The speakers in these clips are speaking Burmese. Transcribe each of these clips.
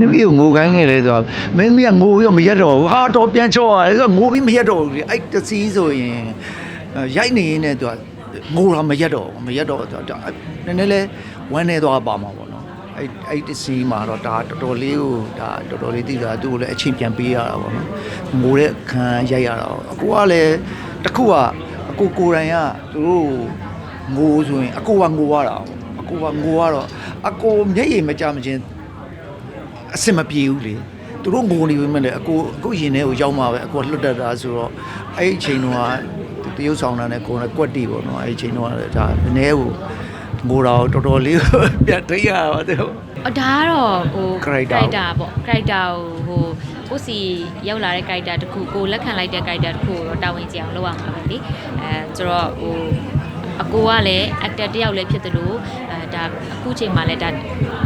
မင်းသမီးကိုငိုခိုင်းနေလေဆိုတော့မင်းသမီးကငိုပြီးတော့မရက်တော့ဘူးဟာတော့ပြန်ချော့ရတယ်ဆိုတော့ငိုပြီးမရက်တော့ဘူးလေအဲ့တစည်းဆိုရင်အဲရိုက်နေရင်းနဲ့သူကငိုတာမရက်တော့ဘူးမရက်တော့သူကဒါနည်းနည်းလေးဝမ်းနေသွားပါမှာပေါ့နော်အဲ့အဲ့တစည်းမှာတော့ဒါတော်တော်လေးကိုဒါတော်တော်လေးသိတာသူ့ကိုလည်းအချင်းပြန်ပေးရတာပေါ့နော်ငိုတဲ့ခံရိုက်ရတာပေါ့အကူကလည်းတစ်ခုကအကူကိုယ်တိုင်ကသူတို့ငိုဆိုရင်အကူကငိုရတာပေါ့အကူကငိုရတော့အကူမျက်ရည်မကြမချင်း အဆင်မပြေဘူးလေသူတို့ငိုနေပြီမဲ့လေအကိုအခုရင်ထဲကိုရောက်မှာပဲအကိုကလွတ်တတ်တာဆိုတော့အဲ့ဒီအချိန်တုန်းကတရုပ်ဆောင်တာနဲ့ကိုယ်နဲ့ကွက်တီပေါ့နော်အဲ့ဒီအချိန်တုန်းကလည်းဒါနည်းကိုငိုတာကိုတော်တော်လေးကိုပြတ်ထိရပါတယ်ဟုတ်အော်ဒါကတော့ဟို Character ပေါ့ character ကိုဟိုကိုယ့်စီရောက်လာတဲ့ character တစ်ခုကိုလက်ခံလိုက်တဲ့ character တစ်ခုကိုတော့တာဝန်ကျအောင်လုပ်ရမှာပဲလေအဲဆိုတော့ဟို အကိုကလည်း actor တစ်ယောက်လည်းဖြစ်တယ်လို့အဲဒါအခုချိန်မှာလည်းဒါ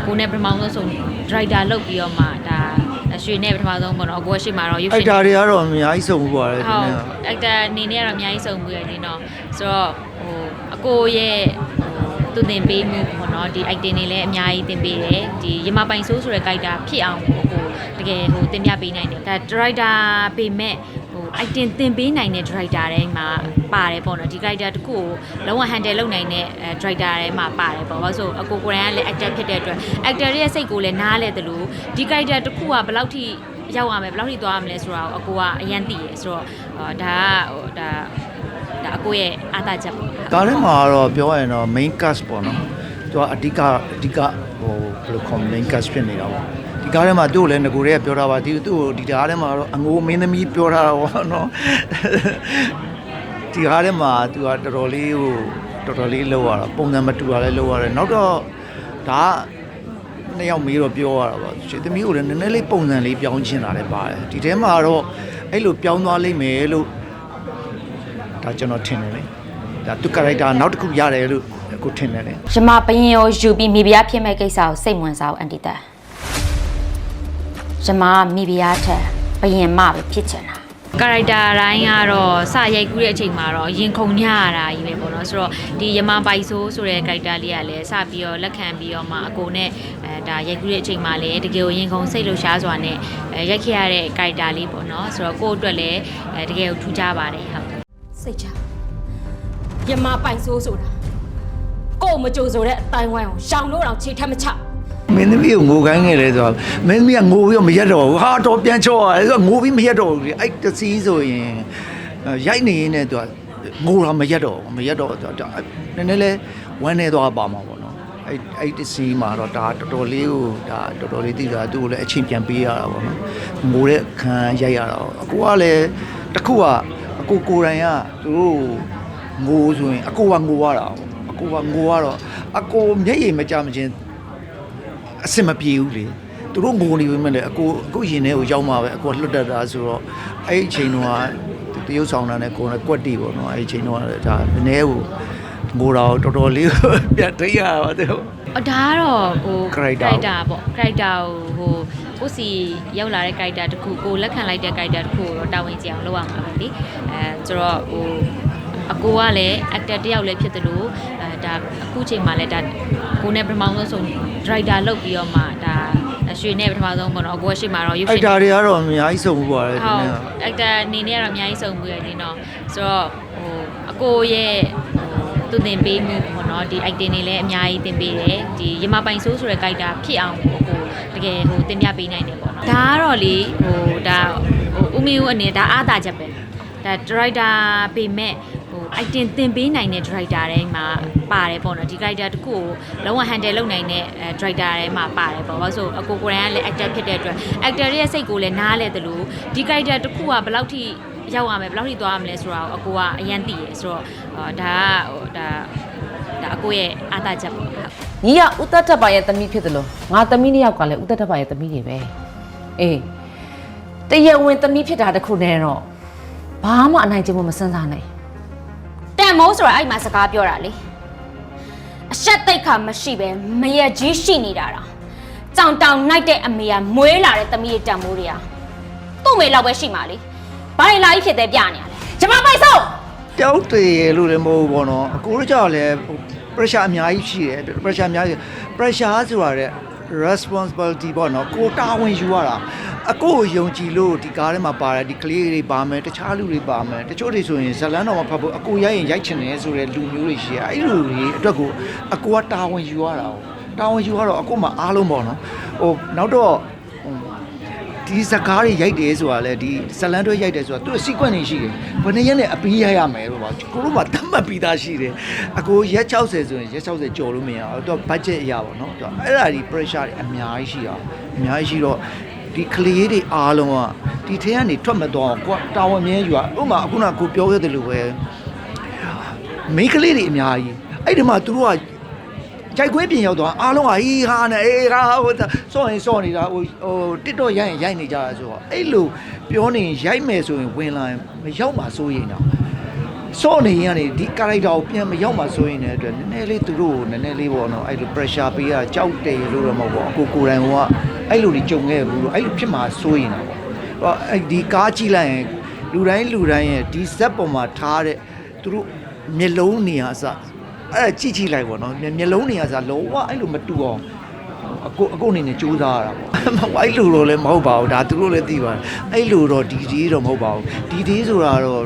ကိုနဲ့ပထမဆုံးဆုံး driver လုပ်ပြီးတော့မှဒါရွှေနဲ့ပထမဆုံးပေါ့နော်အကိုကရှေ့မှာတော့ရုပ်အဲ့ရှင်ဒါတွေကတော့အများကြီးစုံမှုပါတယ်ဒီဟုတ်နေ့က actor အနေနဲ့ကတော့အများကြီးစုံမှုရတယ်နော်ဆိုတော့ဟိုအကိုရဲ့ဟို သူတင်ပေးမှုပေါ့နော်ဒီ acting တွေလည်းအများကြီးတင်ပေးတယ်ဒီရမပိုင်ဆိုးဆိုတဲ့ character ဖြစ်အောင်ဟိုတကယ်ဟိုတင်ပြပေးနိုင်တယ်ဒါ director ပေမဲ့ဟို acting တင်ပေးနိုင်တဲ့ director တိုင်းမှာပါတယ်ပေါ့နော်ဒီ character တစ်ခုကိုလုံးဝ handle လုပ်နိုင်တဲ့အဲ director တိုင်းမှာပါတယ်ပေါ့ဘာလို့ဆိုအကိုကိုယ်တိုင်ကလည်း actor ဖြစ်တဲ့အတွက် actor ရဲ့စိတ်ကိုလည်းနားလဲတယ်လို့ဒီ character တစ်ခုကဘယ်လောက်ထိရောက်ရမယ်ဘယ်လောက်ထိသွားရမလဲဆိုတာကိုအကိုကအရန်သိရယ်ဆိုတော့အာဒါကဟိုဒါ ဒါအကိုရဲ့အားသာချက်ပေါ့ဒါလည်းမှာတော့ပြောရရင်တော့ main cast ပေါ့နော်သူကအဓိကအဓိကဟိုဘယ်လိုခေါ် main cast ဖြစ်နေတာပေါ့ဒီကားထဲမှာသူ့ကိုလည်းငကိုတွေကပြောတာပါဒီသူ့ကိုဒီကားထဲမှာတော့အငိုမင်းသမီးပြောထားတာပေါ့နော်ဒီကားထဲမှာသူကတော်တော်လေးဟိုတော်တော်လေးလောက်ရတာပုံစံမတူတာလည်းလောက်ရတယ်နောက်တော့ဒါကနှစ်ယောက်မေးတော့ပြောရတာပါရှေ့သမီးကိုလည်းနည်းနည်းလေးပုံစံလေးပြောင်းချင်တာလည်းပါတယ်ဒီထဲမှာတော့အဲ့လိုပြောင်းသွားလိမ့်မယ်လို့ ဒါကျွန်တော်ထင်တယ်လေဒါသူ character နောက်တစ်ခုရတယ်လို့ကိုထင်တယ်လေရမဘရင်ရောယူပြီးမိဖုရားဖြစ်မဲ့ကိစ္စကိုစိတ်ဝင်စားအောင်အန်တီတာရမကမိဖုရားထက်ဘရင်မပဲဖြစ်ချင်တာကာရိုက်တာတိုင်းကတော့စရိုက်ကူးတဲ့အချိန်မှာတော့ရင်ခုန်ညရတာကြီးပဲပေါ့နော်ဆိုတော့ဒီယမပိုက်ဆိုးဆိုတဲ့ကာရိုက်တာလေးကလည်းစပြီးတော့လက်ခံပြီးတော့မှအကိုနဲ့အဲဒါရိုက်ကူးတဲ့အချိန်မှာလည်းတကယ်ကိုရင်ခုန်စိတ်လှုပ်ရှားစွာနဲ့အဲရိုက်ခဲ့ရတဲ့ကာရိုက်တာလေးပေါ့နော်ဆိုတော့ကိုယ့်အတွက်လည်းအဲတကယ်ကိုထူးခြားပါတယ်ဟုတ် စိတ်ချရမပိုင်ဆိုးဆိုတာကို့မကြိုဆိုတဲ့အတိုင်းဝိုင်းကိုရှောင်လို့တော့ခြေထက်မချမင်းသမီးကိုငိုခိုင်းနေလေဆိုတော့မင်းသမီးကငိုပြီးတော့မရက်တော့ဘူးဟာတော့ပြန်ချော့ရတယ်ဆိုတော့ငိုပြီးမရက်တော့ဘူးလေအဲ့တစည်းဆိုရင်အဲရိုက်နေရင်းနဲ့သူကငိုတာမရက်တော့ဘူးမရက်တော့သူကဒါနည်းနည်းလေးဝမ်းနေသွားပါမှာပေါ့နော်အဲ့အဲ့တစည်းမှာတော့ဒါတော်တော်လေးကိုဒါတော်တော်လေးသိတာသူ့ကိုလည်းအချင်းပြန်ပေးရတာပေါ့နော်ငိုတဲ့ခံရိုက်ရတာပေါ့အကူကလည်းတစ်ခုက အကူကိုယ်တိုင်ကသူတို့ငိုဆိုရင်အကူကငိုရတာပေါ့အကူကငိုရတော့အကူမျက်ရည်မကြမချင်းအဆင်မပြေဘူးလေသူတို့ငိုနေပြီမဲ့လေအကိုအခုရင်ထဲကိုရောက်မှာပဲအကိုကလွတ်တတ်တာဆိုတော့အဲ့ဒီအချိန်တုန်းကတရုပ်ဆောင်တာနဲ့ကိုယ်နဲ့ကွက်တီပေါ့နော်အဲ့ဒီအချိန်တုန်းကလည်းဒါနည်းကိုငိုတာကိုတော်တော်လေးကိုပြတ်ထိရပါတယ်ဟုတ်အော်ဒါကတော့ဟို Character ပေါ့ character ကိုဟို ကိုယ့်စီရောက်လာတဲ့ character တစ်ခုကိုလက်ခံလိုက်တဲ့ character တစ်ခုကိုတော့တာဝန်ကျအောင်လုပ်ရမှာပဲလေအဲဆိုတော့ဟိုအကိုကလည်း actor တစ်ယောက်လည်းဖြစ်တယ်လို့အဲဒါအခုချိန်မှာလည်းဒါကိုနဲ့ပထမဆုံးဆုံး driver လုပ်ပြီးတော့မှဒါရွှေနဲ့ပထမဆုံးပေါ့နော်အကိုကရှေ့မှာတော့ရုပ်အဲ့ရှင်ဒါတွေကတော့အများကြီးစုံမှုပါတယ်ဒီဟုတ်နေ့က actor အနေနဲ့ကတော့အများကြီးစုံမှုရတယ်နော်ဆိုတော့ဟိုအကိုရဲ့ဟိုသူတင်ပေးမှုပေါ့နော်ဒီ acting တွေလည်းအများကြီးတင်ပေးတယ်ဒီရမပိုင်ဆိုးဆိုတဲ့ character ဖြစ်အောင်ဟို တကယ်ဟိုတင်ပြပေးနိုင်တယ်ပေါ့နော်ဒါကတော့လေဟိုဒါဟိုဦးမင်းဦးအနေနဲ့ဒါအားသာချက်ပဲဒါ director ပေမဲ့ဟို acting တင်ပေးနိုင်တဲ့ director တိုင်းမှာပါတယ်ပေါ့နော်ဒီ character တစ်ခုကိုလုံးဝ handle လုပ်နိုင်တဲ့အဲ director တိုင်းမှာပါတယ်ပေါ့ဘာလို့ဆိုအကိုကိုယ်တိုင်ကလည်း actor ဖြစ်တဲ့အတွက် actor ရဲ့စိတ်ကိုလည်းနားလဲတယ်လို့ဒီ character တစ်ခုကဘယ်လောက်ထိရောက်ရမယ်ဘယ်လောက်ထိသွားရမလဲဆိုတာကိုအကိုကအရန်သိရယ်ဆိုတော့အာဒါကဟိုဒါ ဒါအကိုရဲ့အားသာချက်ပေါ့ဟုတ်ညီကဥတ္တထပ်ပါရဲ့သမီးဖြစ်တယ်လို့ငါသမီးနှစ်ယောက်ကလည်းဥတ္တထပ်ပါရဲ့သမီးတွေပဲအေးတရဝင်သမီးဖြစ်တာတခုနဲ့တော့ဘာမှအနိုင်ကျင့်မှုမစင်စားနိုင်တန်မိုးဆိုတာအဲ့မှာစကားပြောတာလေအဆက်တိတ်ခါမရှိပဲမရကြီးရှိနေတာတော့ကြောင်တောင်နိုင်တဲ့အမေကမွေးလာတဲ့သမီးရဲ့တန်မိုးတွေကသူ့မေလောက်ပဲရှိမှလေဘာတွေလာကြီးဖြစ်တဲ့ပြနေရလဲကျမပိုက်ဆုံး တယောက်တည်းရလို့လည်းမဟုတ်ဘူးပေါ့နော်အကိုတို့ကြောင့်လည်း pressure အများကြီးရှိတယ် pressure အများကြီး pressure ဆိုတာတဲ့ responsibility ပေါ့နော်ကိုတာဝန်ယူရတာအကိုကိုယုံကြည်လို့ဒီကားထဲမှာပါတယ်ဒီကလေးတွေပါမယ်တခြားလူတွေပါမယ်တချို့တွေဆိုရင်ဇလန်းတော်မှာဖတ်ဖို့အကိုရိုက်ရင်ရိုက်ချင်တယ်ဆိုတဲ့လူမျိုးတွေရှိရအဲ့လူတွေအတွက်ကိုအကိုကတာဝန်ယူရတာ哦တာဝန်ယူရတော့အကိုမှအားလုံးပေါ့နော်ဟိုနောက်တော့ဟို ဒီစကားတွေရိုက်တယ်ဆိုတာလေဒီဇလန်တွေရိုက်တယ်ဆိုတာသူ့ sequence တွေရှိတယ်ဘယ်နှစ်ရက်နဲ့အပီးရိုက်ရမယ်လို့ပါကိုတို့ကတတ်မှတ်ပြီးသားရှိတယ်အကိုရက်60ဆိုရင်ရက်60ကျော်လို့မရဘူးသူက budget အရာပေါ့နော်သူကအဲ့ဒါဒီ pressure တွေအများကြီးရှိတာအများကြီးရှိတော့ဒီကလေးတွေအားလုံးကဒီထဲကနေထွက်မသွားအောင်ကိုကတာဝန်မြဲယူရဥပမာအခုနကကိုပြောခဲ့တယ်လို့ပဲမိန်းကလေးတွေအများကြီးအဲ့ဒီမှာသူတို့က ကြိုက်ခွေးပြင်ရောက်သွားအားလုံးကဟီးဟာနဲ့အေးဟာဟိုစော့ရင်စော့နေတာဟိုဟိုတစ်တော့ရိုက်ရင်ရိုက်နေကြတာဆိုတော့အဲ့လိုပြောနေရင်ရိုက်မယ်ဆိုရင်ဝင်လာရင်မရောက်မှစိုးရင်တော့စော့နေရင်ကနေဒီ character ကိုပြန်မရောက်မှစိုးရင်တဲ့အတွက်နည်းနည်းလေးသူတို့ကိုနည်းနည်းလေးပေါ့နော်အဲ့လို pressure ပေးရကြောက်တယ်လို့တော့မဟုတ်ပါဘူးကိုကိုယ်တိုင်ကအဲ့လိုကြီးကြုံခဲ့ဘူးလို့အဲ့လိုဖြစ်မှစိုးရင်တာပေါ့ဟောအဲ့ဒီကားကြည့်လိုက်ရင်လူတိုင်းလူတိုင်းရဲ့ဒီဇက်ပေါ်မှာထားတဲ့သူတို့မျက်လုံးနေရာအစ အဲ့ဒါကြည့်ကြည့်လိုက်ပေါ့နော်မျက်မျက်လုံးတွေကစားလုံးဝအဲ့လိုမတူအောင်အကိုအကိုအနေနဲ့စူးစမ်းရတာပေါ့အဲ့လိုတော့လည်းမဟုတ်ပါဘူးဒါသူတို့လည်းသိပါတယ်အဲ့လိုတော့ဒီဒီတော့မဟုတ်ပါဘူးဒီဒီဆိုတာတော့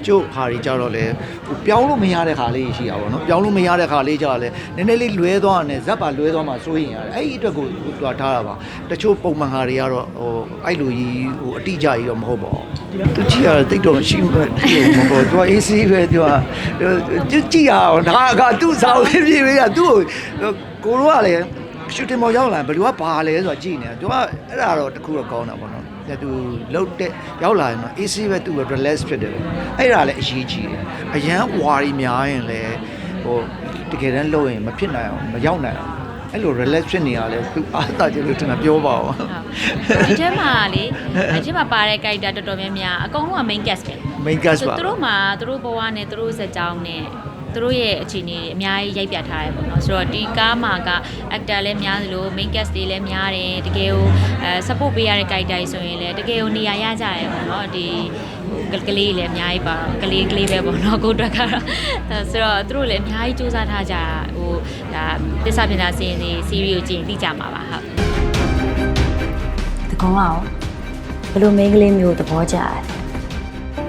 တချို့ဟာတွေကြတော့လေဟိုပြောင်းလို့မရတဲ့ခါလေးရှိတာပေါ့နော်ပြောင်းလို့မရတဲ့ခါလေးကြတော့လေနည်းနည်းလေးလွဲသွားတယ်ဇက်ပါလွဲသွားမှစိုးရင်ရတယ်အဲ့ဒီအတွက်ကိုသူကထားတာပါတချို့ပုံမှန်ဟာတွေကတော့ဟိုအဲ့လိုကြီးဟိုအတိအကျကြီးတော့မဟုတ်ပါဘူးသူကြည့်ရတိတ်တော့မရှိဘူးပဲမဟုတ်သူက AC ပဲသူကကြည့်ကြည့်ရအောင်ဒါကသူ့စာဝင်ပြေးပေးကသူ့ကိုကိုတို့ကလည်းရှူတင်မော်ရောက်လာဘယ်သူကဘာလဲဆိုတော့ကြည့်နေတာသူကအဲ့ဒါတော့တခုတော့ကောင်းတာပေါ့နော် ညသူလှုပ်တဲ့ရောက်လာရင်တော့ AC ပဲသူ့ပဲ relax ဖြစ်တယ်အဲ့ဒါလည်းအရေးကြီးတယ်အရန်ဝါရီများရင်လည်းဟိုတကယ်တမ်းလှုပ်ရင်မဖြစ်နိုင်အောင်မရောက်နိုင်အောင်အဲ့လို relax ဖြစ်နေရလဲသူအားသာကြလို့တင်တာပြောပါဦးဟုတ်ဒီထဲမှာလေဒီထဲမှာပါတဲ့ character တော်တော်များများအကုန်လုံးက main cast ပဲ main cast ပါသူတို့မှာသူတို့ဘဝနဲ့သူတို့ဇာတ်ကြောင်းနဲ့ သူတို့ရဲ့အခြေအနေတွေအများကြီးရိုက်ပြထားရဲပေါ့နော်ဆိုတော့ဒီကားမှာက actor လည်းများသလို main cast တွေလည်းများတယ်တကယ်ကိုအဲ support ပေးရတဲ့ character တွေဆိုရင်လည်းတကယ်ကိုနေရာရကြရဲပေါ့နော်ဒီဟိုကလေးလည်းအများကြီးပါတော့ကလေးကလေးပဲပေါ့နော်ကိုယ့်အတွက်ကတော့အဲဆိုတော့သူတို့လည်းအများကြီးစူးစမ်းထားကြတာဟိုဒါသစ္စာပြင်သာစီရင်စီ series ကိုကြည့်ရင်သိကြမှာပါဟုတ်တကောင်းအောင်ဘယ်လိုမိန်းကလေးမျိုးသဘောကျတယ်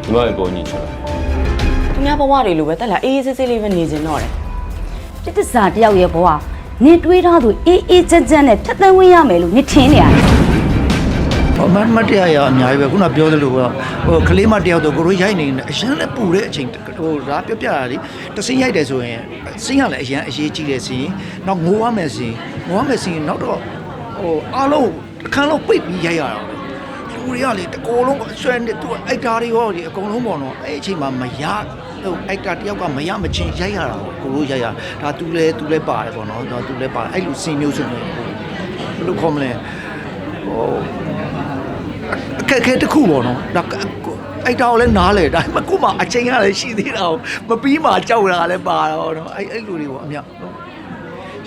ဒီမှာပေါ်ညင်ချလာသူ များဘဝတွေလိုပဲတက်လာအေးအေးဆေးဆေးလေးပဲနေခြင်းတော့တယ်ပြစ်တစားတယောက်ရဲ့ဘဝနင်တွေးထားသူအေးအေးချမ်းချမ်းနဲ့ဖြတ်သန်းဝင်ရမယ်လို့နင်ထင်နေရတယ်ဟိုမတ်မတ်တရားရအများကြီးပဲခုနပြောသလိုပဲဟိုကလေးမတယောက်တော့ကိုရိုးရိုက်နေတယ်အရန်လည်းပူတဲ့အချိန်ဟိုဒါပြပြတာလေတစင်းရိုက်တယ်ဆိုရင်စင်းရလည်းအရန်အရေးကြီးတယ်စီနောက်ငိုရမယ်စီငိုရမယ်စီနောက်တော့ဟိုအားလုံးအခန်းလုံးပိတ်ပြီးရိုက်ရတာပဲ လူတွေကလေတကောလုံးဆွဲနေသူအိုက်တာတွေရောဒီအကုန်လုံးပေါ့နော်အဲ့အချိန်မှာမရဟိုအိုက်တာတယောက်ကမရမချင်းရိုက်ရတာကိုကိုရိုးရိုက်ရဒါသူလဲသူလဲပါတယ်ပေါ့နော်ဒါသူလဲပါတယ်အဲ့လိုစင်မျိုးဆိုရင်ဘယ်လိုခေါ်မလဲဟိုအခက်အခဲတစ်ခုပေါ့နော်ဒါကအဲ့တောင်လည်းနားလေဒါပေမဲ့ကို့မှာအချိန်ကလည်းရှိသေးတာကိုမပြီးမှကြောက်တာလည်းပါတော့နော်အဲ့အဲ့လိုတွေပေါ့အမြတ်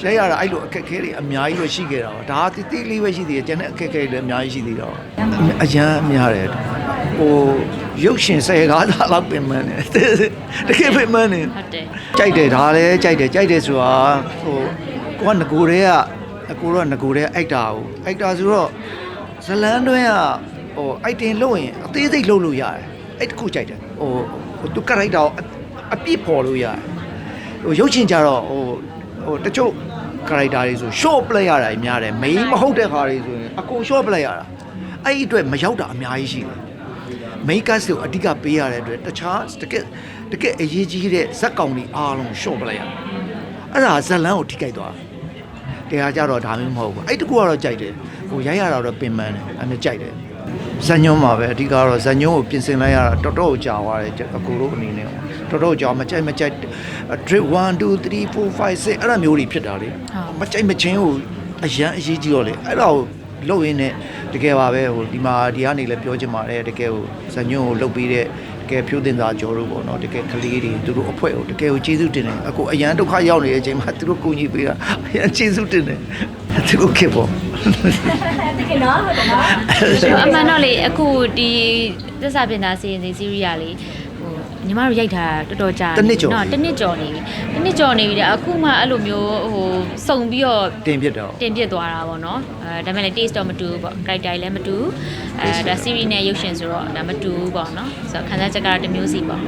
နော်ရဲရတာအဲ့လိုအခက်အခဲတွေအများကြီးတော့ရှိခဲ့တာပါဒါတိတိလေးပဲရှိသေးတယ်ကျန်တဲ့အခက်အခဲတွေလည်းအများကြီးရှိသေးတော့အရန်များတယ်ဟိုရုပ်ရှင်ဆယ်ကားသားလောက်ပင်မန်းတယ်တကယ်ပင်မန်းတယ်ဟုတ်တယ်ကြိုက်တယ်ဒါလည်းကြိုက်တယ်ကြိုက်တယ်ဆိုတာဟိုကိုကငကိုတွေကအကိုတော့ငကိုတွေအိုက်တာကိုအိုက်တာဆိုတော့ဇလန်းတွင်းကဟိုအိုက်တင်လို့ရင်အသေးစိတ်လုပ်လို့ရတယ်အဲ့တခုကြိုက်တယ်ဟိုဟိုသူကရိုက်တာကိုအပြစ်ပေါ်လို့ရတယ်ဟိုရုပ်ရှင်ကြတော့ဟို ဟိုတချို့ character တွေဆို short play ရတာကြီးများတယ် main မဟုတ်တဲ့ခါတွေဆိုရင်အကုန် short play ရတာအဲ့ဒီအတွက်မရောက်တာအများကြီးရှိတယ် main cast ကိုအဓိကပေးရတဲ့အတွက်တခြားတကယ်တကယ်အရေးကြီးတဲ့ဇက်ကောင်တွေအားလုံးရှော့ပလိုက်ရအဲ့ဒါဇက်လန်းကိုထိခိုက်သွားတရားကြတော့ဒါမျိုးမဟုတ်ဘူးအဲ့တကူကတော့ကြိုက်တယ်ဟိုရိုက်ရတာတော့ပင်ပန်းတယ်အဲ့မျိုးကြိုက်တယ်ဇညုံမှာပဲအဓိကတော့ဇညုံကိုပြင်ဆင်လိုက်ရတာတော်တော်ကြာသွားတယ်အကူတို့အနေနဲ့ တော်တော်ကြာမကြိုက်မကြိုက် drip 1 2 3 4 5 6အဲ့လိုမျိုးတွေဖြစ်တာလေမကြိုက်မချင်းကိုအရန်အရေးကြီးတော့လေအဲ့ဒါကိုလုပ်ရင်းနဲ့တကယ်ပါပဲဟိုဒီမှာဒီကနေလည်းပြောချင်ပါတယ်တကယ်ဟိုဇညုံကိုလုပ်ပြီးတဲ့တကယ်ဖြိုးတင်သားကြော်လို့ပေါ့နော်တကယ်ကလေးတွေသူတို့အဖွဲ့ကိုတကယ်ကိုကျေးဇူးတင်တယ်အခုအရန်ဒုက္ခရောက်နေတဲ့အချိန်မှာသူတို့ကူညီပေးတာအရန်ကျေးဇူးတင်တယ်သူတို့ခေပေါ့ဆိုအမှန်တော့လေအခုဒီသစ္စာပြင်သာစီရင်စီ series ကလေဟို ညီမတို့ရိုက်တာတော်တော်ကြာတစ်နှစ်ကျော် နော်တစ်နှစ်ကျော်နေပြီတစ်နှစ်ကျော်နေပြီတဲ့အခုမှအဲ့လိုမျိုးဟိုစုံပြီးတော့ တင်ဖြစ်တော့ တင်ပြသွားတာပေါ့နော်အဲဒါပေမဲ့လည်း taste တော့မတူဘူးပေါ့ character လည်းမတူဘူးအဲဒါ series နဲ့ရုပ်ရှင်ဆိုတော့ဒါမတူဘူးပေါ့နော်ဆိုတော့ခန်းစားချက်ကတော့တစ်မျိုးစီပေါ့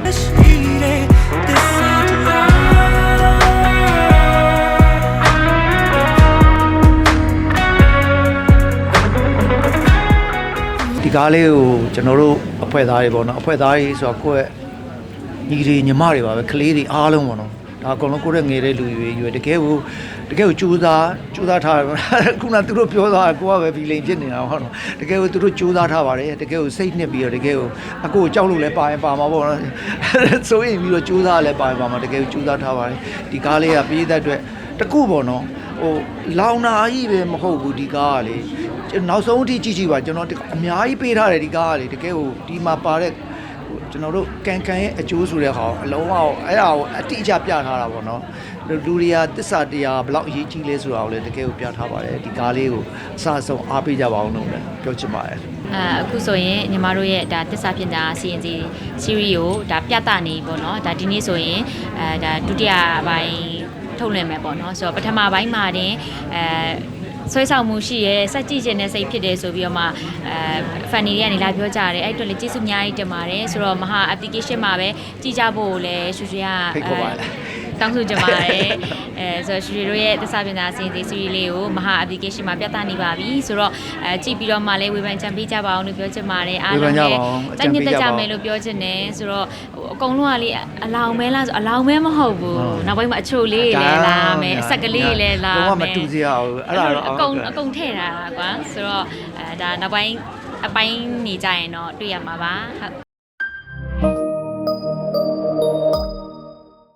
ဒီကားလေးကိုကျွန်တော်တို့အဖွဲ့သားတွေပေါ့နော်အဖွဲ့သားတွေဆိုတော့ကိုယ့်ရဲ့ ညီတွေညီမတွေပါပဲကလေးတွေအားလုံးပေါ့နော်ဒါအကုန်လုံးကိုယ့်ရဲ့ငယ်တဲ့လူတွေရွယ်တကယ်ကိုတကယ်ကိုကြိုးစားကြိုးစားထားတယ်ခုနကသူတို့ပြောသွားတာကိုကပဲဖီလိန်ဖြစ်နေတာဟုတ်တော့တကယ်ကိုသူတို့ကြိုးစားထားပါတယ်တကယ်ကိုစိတ်နှစ်ပြီးတော့တကယ်ကိုအကိုကိုကြောက်လို့လည်းပါရင်ပါမှာပေါ့နော်ဆိုရင်ပြီးတော့ကြိုးစားလည်းပါရင်ပါမှာတကယ်ကိုကြိုးစားထားပါတယ်ဒီကားလေးကပြည်သက်အတွက်တကူပေါ့နော်ဟိုလောင်နာကြီးပဲမဟုတ်ဘူးဒီကားကလေကျွန်တော်နောက်ဆုံးအထိကြည့်ကြည့်ပါကျွန်တော်အများကြီးပေးထားတယ်ဒီကားကလေတကယ်ကိုဒီမှာပါတဲ့ဟို ကျွန်တော်တို့ကန်ကန်ရဲ့အကျိုးဆိုတဲ့ဟာကိုအလုံးအောင်အဲ့ဒါကိုအတိအကျပြထားတာပေါ့နော်လူလူတွေကတစ္ဆာတရားဘယ်လောက်အရေးကြီးလဲဆိုတာကိုလည်းတကယ်ကိုပြထားပါတယ်ဒီကားလေးကိုအစအဆုံးအားပေးကြပါအောင်လို့လည်းပြောချင်ပါတယ်အဲအခုဆိုရင်ညီမတို့ရဲ့ဒါတစ္ဆာပြင်တာ CNC series ကိုဒါပြသနေပေါ့နော်ဒါဒီနေ့ဆိုရင်အဲဒါဒုတိယပိုင်းထုတ်လွှင့်မယ်ပေါ့နော်ဆိုတော့ပထမပိုင်းမှာတင်အဲ ဆွဲဆောင်မှုရှိရဲစက်ကြည့်ခြင်းနဲ့စိတ်ဖြစ်တယ်ဆိုပြီးတော့မှအဲ funny တွေကနေလာပြောကြတယ်အဲ့အတွက်လည်းကျေးဇူးအများကြီးတင်ပါတယ်ဆိုတော့မဟာ application မှာပဲကြည့်ကြဖို့ကိုလည်းရှူရှူကဖိတ်ခေါ်ပါတယ် တောင်းဆိုကြပါတယ်အဲဆိုတော့ရွှေတို့ရဲ့သစ္စာပင်သာအစီအစဉ်စီရီလေးကိုမဟာ application မှာပြသနေပါပြီဆိုတော့အဲကြည့်ပြီးတော့မှလည်းဝေဖန်ချန်ပေးကြပါအောင်လို့ပြောချင်ပါတယ်အားဝေဖလုံးန်ကြလည်းပါအောင်အကြံတိုက်ညပေးစ်ကြတက်ကြပါအောင်မယ်လို့ပြောချင်တယ်ဆိုတော့ဟိုအကုန်လုံးကလေအလောင်မဲလားဆိုအလောင်မဲမဟုတ်ဘူးဟုတ်နောက်ပိုင်းမှာအချိုလေးတွေလည်းလာမယ်အဆက်ကလေးတွေလည်းလာမယ်လုံးဝမတူစရာဘူးအဲ့ဒါတော့အကုန်အကုန်ထည့်တာကွာဆိုတော့အဲဒါနောက်ပိုင်းအပိုင်းနေကြရင်တော့တွေ့ရမှာပါဟုတ်